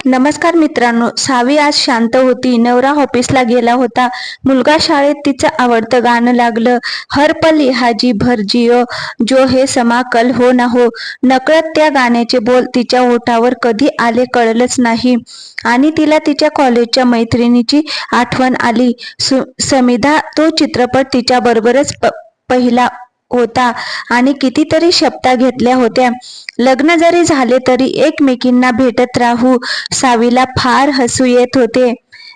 नमस्कार मित्रांनो सावी आज शांत होती. नवरा ऑफिसला गेला होता. मुलगा शाळेत तिचं आवडतं गाणं लागलं. हर पल हाजी भर जिओ जो हे समाकल हो ना हो. नकळत त्या गाण्याचे बोल तिच्या ओठावर कधी आले कळलंच नाही. आणि तिला तिच्या कॉलेजच्या मैत्रिणीची आठवण आली. सु समिधा तो चित्रपट तिच्या बरोबरच पहिला होता. आणि कितीतरी शपथा घेतल्या होत्या. लग्न जरी झाले तरी एकमेकींना भेटत राहू सावीला फार हसू येत होते.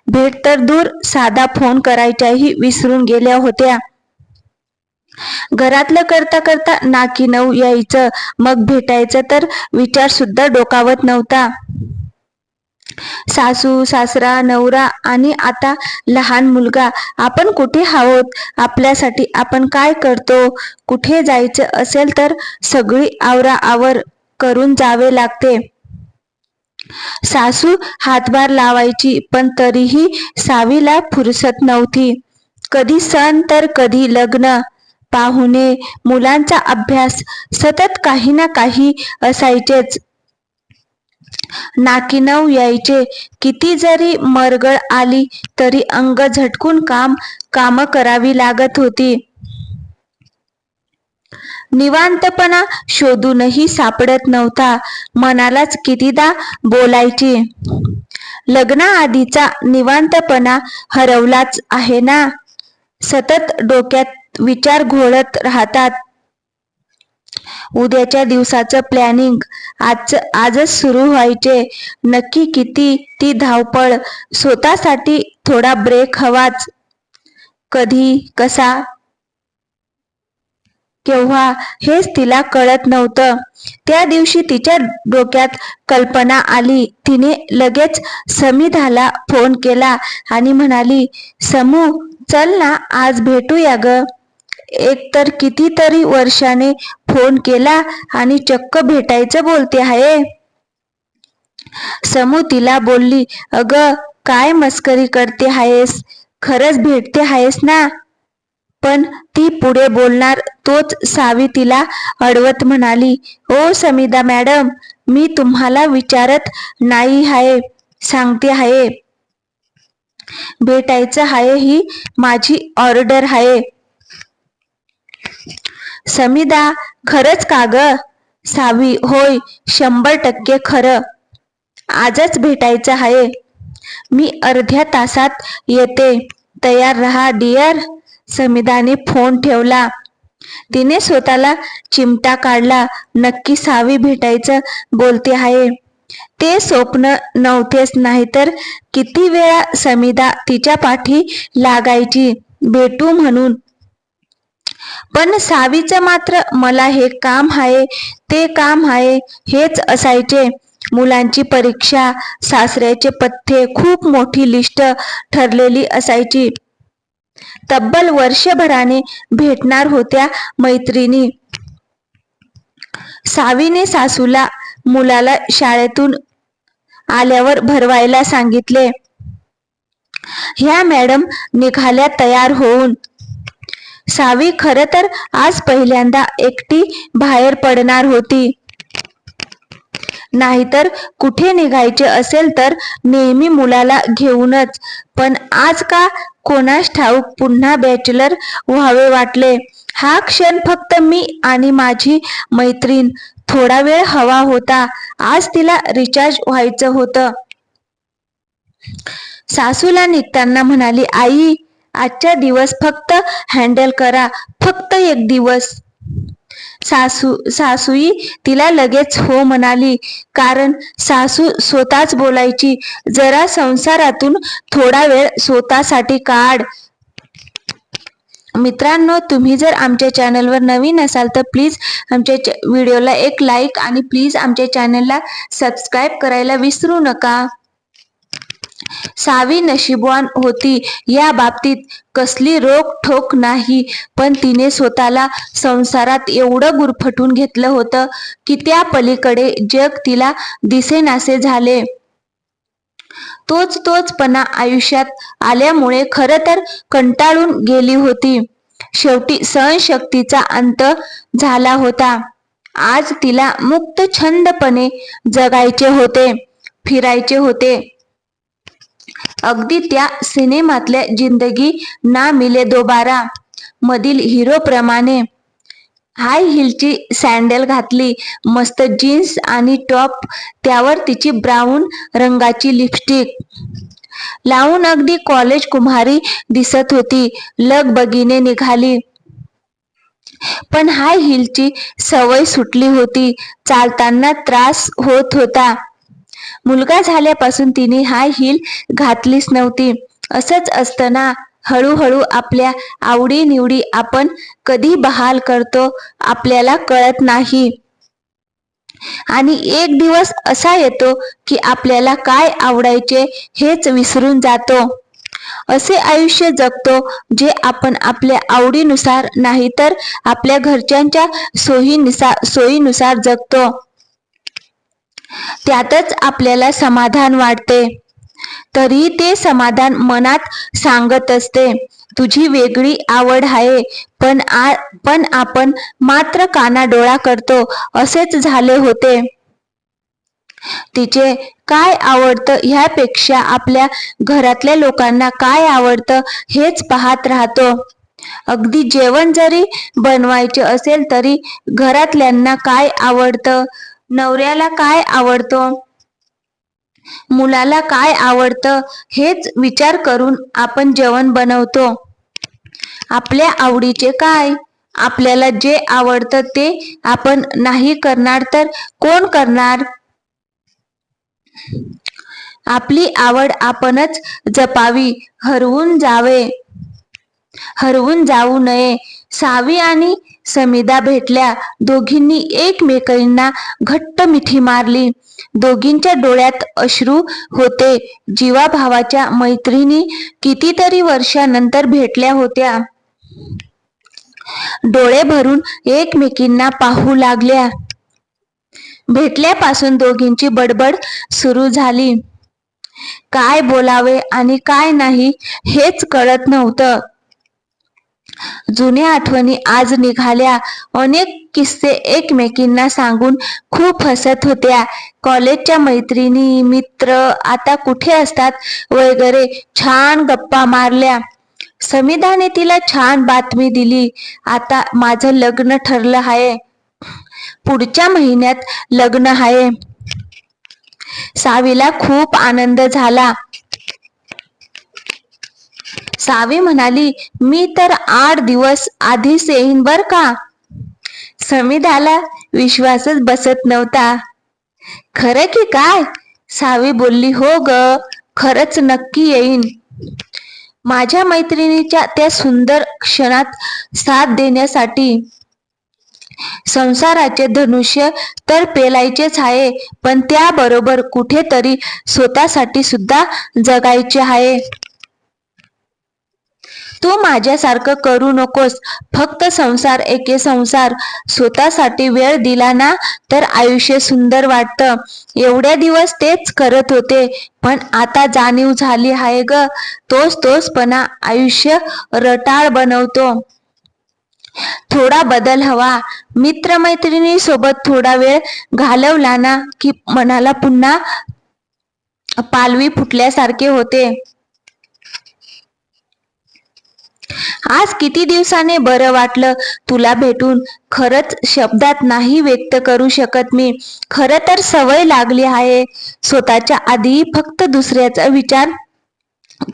भेट तर दूर साधा फोन करायच्याही विसरून गेल्या होत्या. घरातलं करता करता नाकी नऊ यायचं. मग भेटायचं तर विचार सुद्धा डोकावत नव्हता. सासू सासरा नवरा आणि आता लहान मुलगा आपण कुठे आहोत? आपल्यासाठी आपण काय करतो? कुठे जायचं असेल तर सगळी आवरा आवर करून जावे लागते. सासू हातभार लावायची पण तरीही सावीला फुरसत नव्हती. कधी सण तर कधी लग्न. पाहुणे मुलांचा अभ्यास सतत काही ना काही असायचेच. नाकीनव यायचे. किती जरी मरगळ आली तरी अंग झटकून काम काम करावी लागत होती. निवांतपणा शोधूनही सापडत नव्हता. मनालाच कितीदा बोलायची. लग्नाआधीचा निवांतपणा हरवलाच आहे ना? सतत डोक्यात विचार घोळत राहतात. उद्याच्या दिवसाचं प्लॅनिंग आज आजच सुरू व्हायचे. नक्की किती ती धावपळ स्वतःसाठी थोडा ब्रेक हवाच. कधी कसा? केव्हा? हेच तिला कळत नव्हतं. त्या दिवशी तिच्या डोक्यात कल्पना आली. तिने लगेच समिधाला फोन केला आणि म्हणाली समू चल ना आज भेटूया ग. एकतर कितीतरी वर्षाने फोन केला आणि चक्क भेटायचं बोलते आहे. समू तिला बोलली अग काय मस्करी करते आहेस? खरंच भेटते आहेस ना? पण ती पुढे बोलणार तोच सावी तिला अडवत म्हणाली ओ समीदा मॅडम मी तुम्हाला विचारत नाही आहे सांगते आहे. भेटायचं आहे ही माझी ऑर्डर आहे. समिदा खरंच का ग? सावी होय शंभर टक्के खरं. आजच भेटायचं आहे मी अर्ध्या तासात येते. तयार रहा डिअर. समीदाने फोन ठेवला. तिने स्वतःला चिमटा काढला. नक्की सावी भेटायचं बोलते आहे ते स्वप्न नव्हतेच नाही तर किती वेळा समिदा तिच्या पाठी लागायची भेटू म्हणून. पण सावीचं मात्र मला हे काम आहे ते काम आहे हेच असायचे. मुलांची परीक्षा सासऱ्याचे पथ्ये खूप मोठी लिस्ट ठरलेली असायची. तब्बल वर्षभराने भेटणार होत्या मैत्रिणी. सावीने सासूला मुलाला शाळेतून आल्यावर भरवायला सांगितले. ह्या मॅडम निघाल्या तयार होऊन सावी खर तर आज पहिल्यांदा एकटी बाहेर पडणार होती. नाहीतर कुठे निघायचे असेल तर नेहमी मुलाला घेऊनच. पण आज का कोणास ठाऊक पुन्हा बॅचलर व्हावे वाटले? हा क्षण फक्त मी आणि माझी मैत्रीण. थोडा वेळ हवा होता. आज तिला रिचार्ज व्हायचं होतं. सासूला निघताना म्हणाली आई आजचा दिवस फक्त हँडल करा. फक्त एक दिवस. सासू सासूई तिला लगेच हो म्हणाली. कारण सासू स्वतःच बोलायची. जरा संसारातून थोडा वेळ स्वतःसाठी काढ. मित्रांनो तुम्ही जर आमच्या चॅनलवर नवीन असाल तर प्लीज आमच्या व्हिडिओला एक लाईक आणि प्लीज आमच्या चॅनलला सबस्क्राईब करायला विसरू नका. सावी नशीबवान होती. या बाबतीत कसली रोक ठोक नाही. पण तिने स्वतःला संसारात एवढं गुरफटून घेतलं होतं की त्या पलीकडे जग तिला दिसेनासे झाले. तोच तोचपणा आयुष्यात आल्यामुळे खर तर कंटाळून गेली होती. शेवटी सहनशक्तीचा अंत झाला होता. आज तिला मुक्त छंदपणे जगायचे होते फिरायचे होते. अगदी त्या सिनेमातल्या जिंदगी ना मिले दोबारा. मधील हिरो प्रमाणे हाय हिलची सँडल घातली मस्त जीन्स आणि टॉप त्यावर तिची ब्राऊन रंगाची लिपस्टिक लावून अगदी कॉलेज कुमारी दिसत होती लगबगीने निघाली. पण हाय हिलची सवय सुटली होती चालताना त्रास होत होता. मुलगा झाल्यापासून तिने हाय हिल घातलीच नव्हती. असंच असताना हळूहळू आपल्या आवडीनिवडी आपण कधी बहाल करतो आपल्याला कळत नाही. आणि एक दिवस असा येतो की आपल्याला काय आवडायचे हेच विसरून जातो. असे आयुष्य जगतो जे आपण आपल्या आवडीनुसार नाही तर आपल्या घरच्यांच्या सोयीनुसार सोयीनुसार जगतो. त्यातच आपल्याला समाधान वाटते. तरी ते समाधान मनात सांगत असते तुझी वेगळी आवड आहे पण आ पण आपण मात्र कानाडोळा करतो असेच झाले होते. तिचे काय आवडतं ह्यापेक्षा आपल्या घरातल्या लोकांना काय आवडतं हेच पाहत राहतो. अगदी जेवण जरी बनवायचे असेल तरी घरातल्यांना काय आवडतं? नवऱ्याला काय आवडतो? मुलाला काय आवडतं? हेच विचार करून आपण जेवण बनवतो. आपल्या आवडीचे काय? आपल्याला जे आवडतं ते आपण नाही करणार तर कोण करणार? आपली आवड आपणच जपावी हरवून जावे. हरवून जाऊ नये. सावी आणि समिदा भेटल्या. दोघींनी एकमेकांना घट्ट मिठी मारली. दोघींच्या डोळ्यात अश्रू होते. जीवाभावाच्या मैत्रिणी कितीतरी वर्षानंतर भेटल्या होत्या. डोळे भरून एकमेकींना पाहू लागल्या. भेटल्यापासून दोघींची बडबड सुरू झाली. काय बोलावे आणि काय नाही हेच कळत नव्हतं. जुन्या आठवणी आज निघाल्या. अनेक किस्से एकमेकींना सांगून खूप हसत होत्या. कॉलेजच्या मैत्रिणी मित्र आता कुठे असतात वगैरे छान गप्पा मारल्या. समिधाने तिला छान बातमी दिली. आता माझं लग्न ठरलं आहे पुढच्या महिन्यात लग्न आहे सावीला खूप आनंद झाला. सावी म्हणाली मी तर आठ दिवस आधीच येईन बर का? समिधाला विश्वासच बसत नव्हता. खरं की काय? सावी बोलली हो ग खरंच नक्की येईन. माझ्या मैत्रिणीच्या त्या सुंदर क्षणात साथ देण्यासाठी संसाराचे धनुष्य तर पेलायचेच आहे पण त्याबरोबर कुठेतरी स्वतःसाठी सुद्धा जगायचे आहे. तू माझ्यासारखं करू नकोस. फक्त संसार एके संसार. स्वतःसाठी वेळ दिला ना तर आयुष्य सुंदर वाटतं. एवढ्या दिवस तेच करत होते पण आता जाणीव झाली आहे ग. तोच तोचपणा आयुष्य रटाळ बनवतो. थोडा बदल हवा. मित्रमैत्रिणी सोबत थोडा वेळ घालवला ना की मनाला पुन्हा पालवी फुटल्यासारखे होते. आज किती दिवसाने बरं वाटलं? तुला भेटून खरंच शब्दात नाही व्यक्त करू शकत मी. खरं तर सवय लागली आहे. स्वतःच्या आधी फक्त दुसऱ्याचा विचार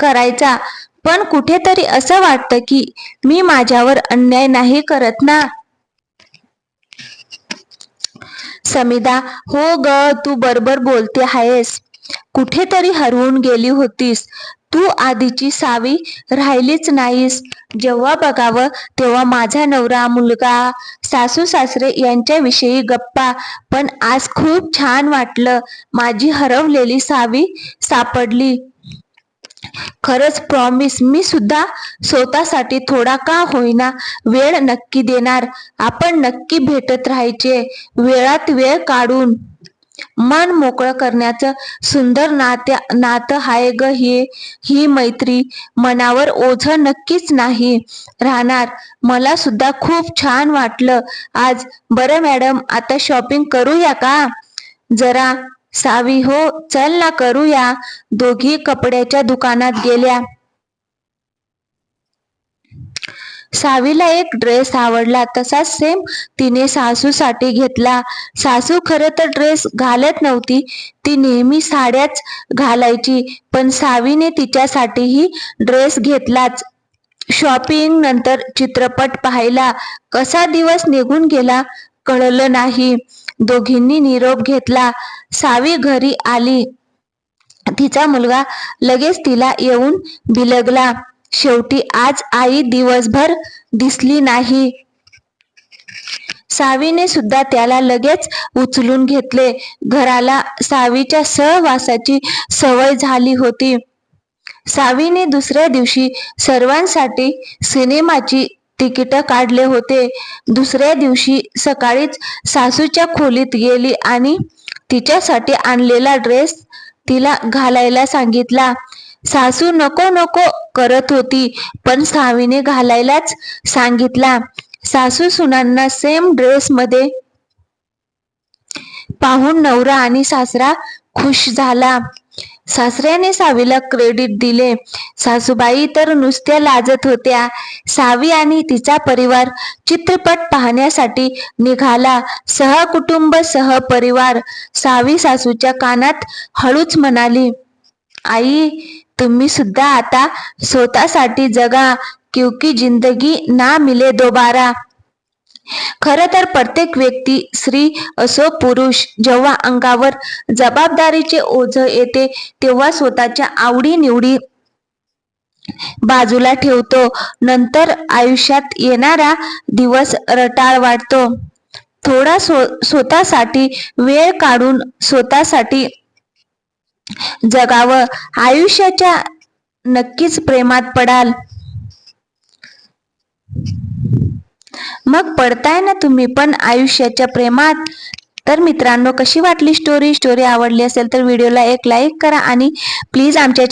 करायचा. पण कुठेतरी असं वाटतं की मी माझ्यावर अन्याय नाही करत ना? समिदा हो ग तू बरोबर बोलते आहेस. कुठेतरी हरवून गेली होतीस. तू आधीची सावी राहिलीच नाहीस. जेव्हा बघावं तेव्हा माझा नवरा मुलगा सासू सासरे यांच्याविषयी गप्पा. पण आज खूप छान वाटलं. माझी हरवलेली सावी सापडली. खरंच प्रॉमिस मी सुद्धा स्वतःसाठी थोडा का होईना वेळ नक्की देणार. आपण नक्की भेटत राहायचे. वेळात वेळ काढून. मन मोकळं करण्याचं सुंदर नात्या नातं हाय ग ही ही मैत्री. मनावर ओझ नक्कीच नाही. राहणार. मला सुद्धा खूप छान वाटलं. आज बरं मॅडम आता शॉपिंग करूया का? जरा सावी हो चल ना करूया. दोघी कपड्याच्या दुकानात गेल्या. सावीला एक ड्रेस आवडला तसाच सेम तिने सासूसाठी घेतला. सासू खरं तर ड्रेस घालत नव्हती ती नेहमी साड्याच घालायची पण सावीने तिच्यासाठीही ड्रेस घेतलाच. शॉपिंग नंतर चित्रपट पाहायला कसा दिवस निघून गेला कळलं नाही. दोघींनी निरोप घेतला. सावी घरी आली. तिचा मुलगा लगेच तिला येऊन बिलगला. शेवटी आज आई दिवसभर दिसली नाही. सावीने सुद्धा त्याला लगेच उचलून घेतले. घराला सावीच्या सहवासाची सवय झाली होती. सावीने दुसऱ्या दिवशी सर्वांसाठी सिनेमाची तिकीट काढले होते. दुसऱ्या दिवशी सकाळीच सासूच्या खोलीत गेली आणि तिच्यासाठी आणलेला ड्रेस तिला घालायला सांगितला. सासू नको नको करत होती पण सावीने घालायलाच सांगितला. सासू सुनांना सेम ड्रेस मध्ये पाहून नवरा आणि सासरा खुश झाला. सासऱ्याने सावीला क्रेडिट दिले. सासूबाई तर नुसत्या लाजत होत्या. सावी आणि तिचा परिवार चित्रपट पाहण्यासाठी निघाला. सहकुटुंब सहपरिवार सावी सासूच्या कानात हळूच म्हणाली आई तुम्ही सुद्धा आता स्वतःसाठी जगा क्योंकि जिंदगी ना मिले दोबारा. खर तर प्रत्येक व्यक्ती स्त्री असो पुरुष जेव्हा अंगावर जबाबदारीचे ओझ येते तेव्हा स्वतःच्या आवडी निवडी बाजूला ठेवतो. नंतर आयुष्यात येणारा दिवस रटाळ वाटतो. थोडा स्वतःसाठी वेळ काढून स्वतःसाठी जगावं. आयुष्याच्या नक्कीच प्रेमात पडाल. मग पडताय ना तुम्ही पण आयुष्याच्या प्रेमात. तर मित्रांनो कशी वाटली स्टोरी स्टोरी आवडली असेल तर व्हिडिओला एक लाईक करा आणि प्लीज आमच्या